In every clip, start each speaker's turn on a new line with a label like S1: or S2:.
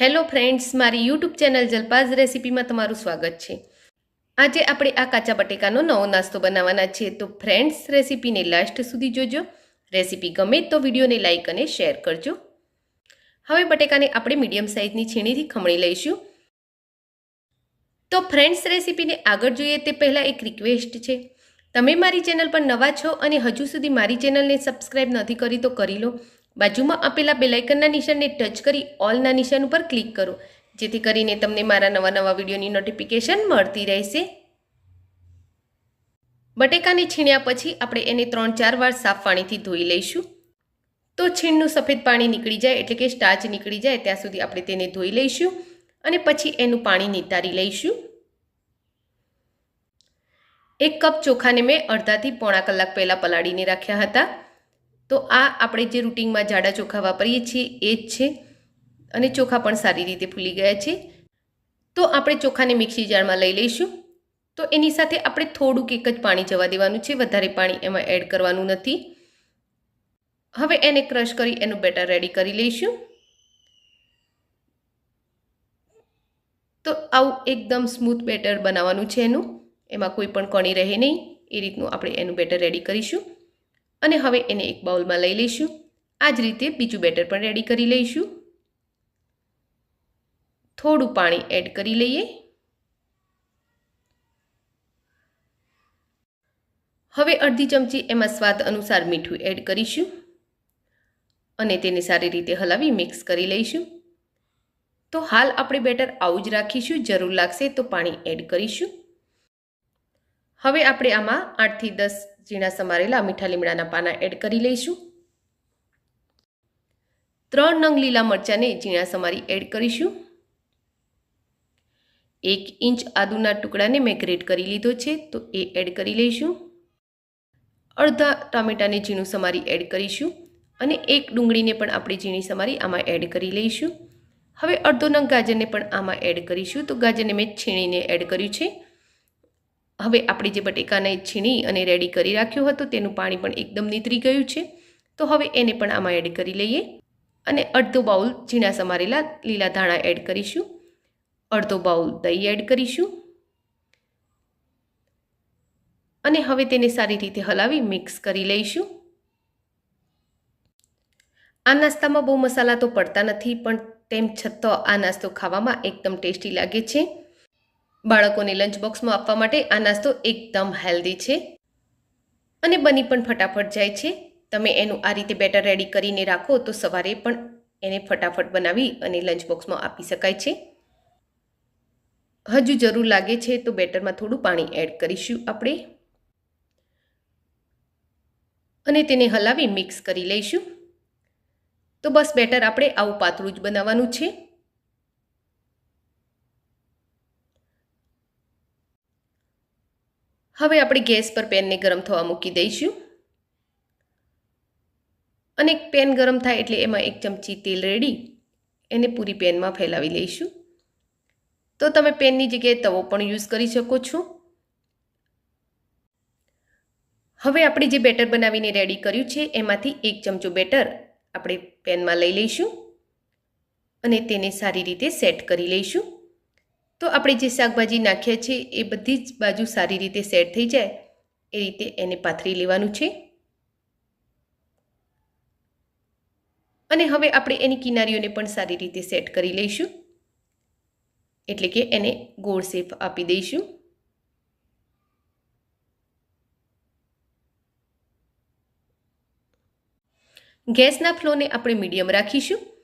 S1: Hello friends, મારી YouTube channel જલપાઝ રેસીપીમાં તમારું સ્વાગત છે. આજે આપણે આ કાચા બટેકાનો નવો નાસ્તો બનાવવાના છે. તો ફ્રેન્ડ્સ, રેસીપીને લાસ્ટ સુધી જોજો. રેસીપી ગમે તો વિડીયોને લાઇક અને શેર કરજો. હવે બટેકાને આપણે મીડિયમ સાઇઝની છીણીથી ખમણી લઈશું. તો ફ્રેન્ડ્સ, રેસીપીને આગળ જોઈએ તે પહેલાં એક રિક્વેસ્ટ છે. તમે મારી ચેનલ પર નવા છો અને હજુ સુધી મારી ચેનલને સબસ્ક્રાઇબ નથી કરી તો કરી લો. બાજુમાં આપેલા બેલાઇકનના નિશાનને ટચ કરી ઓલના નિશાન ઉપર ક્લિક કરો. જેથી કરીને તમને મારા નવા નવા વિડીયોની નોટિફિકેશન મળતી રહેશે. બટેકાને છીણ્યા પછી આપણે એને ત્રણ ચાર વાર સાફ પાણીથી ધોઈ લઈશું. તો છીણનું સફેદ પાણી નીકળી જાય એટલે કે સ્ટાચ નીકળી જાય ત્યાં સુધી આપણે તેને ધોઈ લઈશું અને પછી એનું પાણી નિતારી લઈશું. એક કપ ચોખાને મેં અડધાથી પોણા કલાક પહેલાં પલાળીને રાખ્યા હતા. તો આ આપણે જે રૂટિનમાં જાડા ચોખા વાપરીએ છીએ એ જ છે. અને ચોખા પણ સારી રીતે ફૂલી ગયા છે. તો આપણે ચોખાને મિક્સી જારમાં લઈ લઈશું. તો એની સાથે આપણે થોડુંક એક જ પાણી જવા દેવાનું છે. વધારે પાણી એમાં એડ કરવાનું નથી. હવે એને ક્રશ કરી એનું બેટર રેડી કરી લઈશું. તો આવું એકદમ સ્મૂથ બેટર બનાવવાનું છે એનું. એમાં કોઈ પણ કણી રહે નહીં. એ રીતનું આપણે એનું બેટર રેડી કરીશું. અને હવે એને એક બાઉલમાં લઈ લઈશું. આ જ રીતે બીજું બેટર પણ રેડી કરી લઈશું. થોડું પાણી એડ કરી લઈએ. હવે અડધી ચમચી એમાં સ્વાદ અનુસાર મીઠું એડ કરીશું. અને તેને સારી રીતે હલાવી મિક્સ કરી લઈશું. તો હાલ આપણે બેટર આવું જ રાખીશું. જરૂર લાગશે તો પાણી એડ કરીશું. હવે આપણે આમાં આઠથી દસ ઝીણા સમારેલા મીઠા લીમડાના પાના એડ કરી લઈશું. ત્રણ નંગ લીલા મરચાંને ઝીણા સમારી એડ કરીશું. એક ઇંચ આદુના ટુકડાને મેં ગ્રેટ કરી લીધો છે, તો એ એડ કરી લઈશું. અડધા ટામેટાને ઝીણું સમારી એડ કરીશું અને એક ડુંગળીને પણ આપણે ઝીણી સમારી આમાં એડ કરી લઈશું. હવે અડધો નંગ ગાજરને પણ આમાં એડ કરીશું, તો ગાજરને મેં છીણીને એડ કર્યું છે. હવે આપણે જે બટેકાને છીણી અને રેડી કરી રાખ્યું હતું, તેનું પાણી પણ એકદમ નીતરી ગયું છે. તો હવે એને પણ આમાં એડ કરી લઈએ અને અડધો બાઉલ ઝીણા સમારેલા લીલા ધાણા એડ કરીશું. અડધો બાઉલ દહીં એડ કરીશું. અને હવે તેને સારી રીતે હલાવી મિક્સ કરી લઈશું. આ નાસ્તામાં બહુ મસાલા તો પડતા નથી, પણ તેમ છતાં આ નાસ્તો ખાવામાં એકદમ ટેસ્ટી લાગે છે. બાળકોને લંચ બોક્સમાં આપવા માટે આ નાસ્તો એકદમ હેલ્ધી છે. અને બની પણ ફટાફટ જાય છે. તમે એનું આ રીતે બેટર રેડી કરીને રાખો તો સવારે પણ એને ફટાફટ બનાવી અને લંચ બોક્સમાં આપી શકાય છે. હજુ જરૂર લાગે છે તો બેટરમાં થોડું પાણી એડ કરીશું આપણે. અને તેને હલાવી મિક્સ કરી લઈશું. તો બસ બેટર આપણે આવું પાતળું જ બનાવવાનું છે. હવે આપણે ગેસ પર પેનને ગરમ થવા મૂકી દઈશું. અને પેન ગરમ થાય એટલે એમાં એક ચમચી તેલ રેડી એને પૂરી પેનમાં ફેલાવી લઈશું. તો તમે પેનની જગ્યાએ તવો પણ યુઝ કરી શકો છો. હવે આપણે જે બેટર બનાવીને રેડી કર્યું છે એમાંથી એક ચમચો બેટર આપણે પેનમાં લઈ લઈશું અને તેને સારી રીતે સેટ કરી લઈશું. તો આપણે જે શાકભાજી નાખ્યા છે એ બધી જ બાજુ સારી રીતે સેટ થઈ જાય. એ રીતે એને પાથરી લેવાનું છે. અને હવે આપણે એની કિનારીઓને પણ સારી રીતે સેટ કરી લઈશું. એટલે કે એને ગોળ શેપ આપી દઈશું. ગેસના ફ્લોને આપણે મીડિયમ રાખીશું.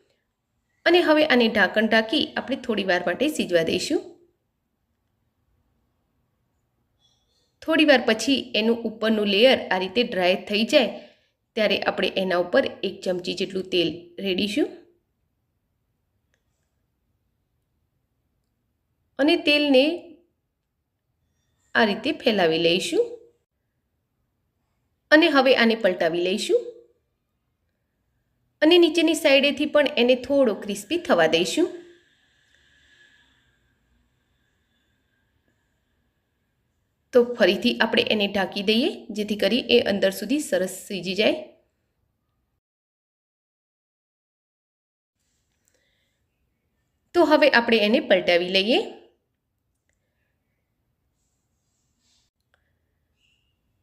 S1: અને હવે આને ઢાંકણ ઢાંકી આપણે થોડી વાર માટે સીજવા દઈશું. થોડી વાર પછી એનું ઉપરનું લેયર આ રીતે ડ્રાય થઈ જાય, ત્યારે આપણે એના ઉપર એક ચમચી જેટલું તેલ રેડીશું. અને તેલને આ રીતે ફેલાવી લઈશું. અને હવે આને પલટાવી લઈશું. અને નીચેની સાઈડેથી પણ એને થોડો ક્રિસ્પી થવા દઈશું. તો ફરીથી આપણે એને ઢાંકી દઈએ, જેથી કરી એ અંદર સુધી સરસ સીજી જાય. તો હવે આપણે એને પલટાવી લઈએ.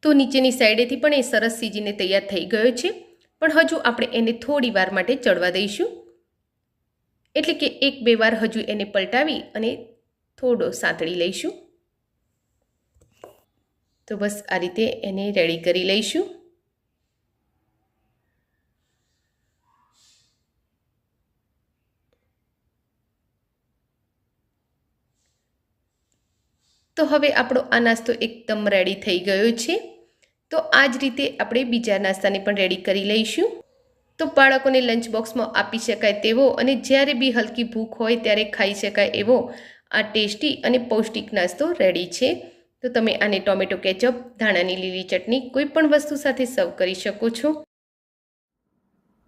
S1: તો નીચેની સાઈડેથી પણ એ સરસ સીજીને તૈયાર થઈ ગયો છે. પણ હજુ આપણે એને થોડી વાર માટે ચડવા દઈશું. એટલે કે એક બે વાર હજુ એને પલટાવી અને થોડો સાંતળી લઈશું. તો બસ આ રીતે એને રેડી કરી લઈશું. તો હવે આપણો આ નાસ્તો એકદમ રેડી થઈ ગયો છે. તો આ જ રીતે આપણે બીજા નાસ્તાને પણ રેડી કરી લઈશું. તો બાળકોને લંચ બોક્સમાં આપી શકાય તેવો અને જ્યારે બી હલકી ભૂખ હોય ત્યારે ખાઈ શકાય એવો આ ટેસ્ટી અને પૌષ્ટિક નાસ્તો રેડી છે. તો તમે આને ટોમેટો કેચઅપ, ધાણાની લીલી ચટણી, કોઈ પણ વસ્તુ સાથે સર્વ કરી શકો છો.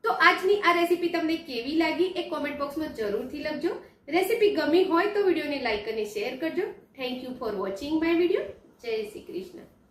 S1: તો આજની આ રેસીપી તમને કેવી લાગી એ કોમેન્ટ બોક્સમાં જરૂરથી લખજો. રેસીપી ગમી હોય તો વિડીયોને લાઇક અને શેર કરજો. Thank you for watching my video Jai Shri Krishna.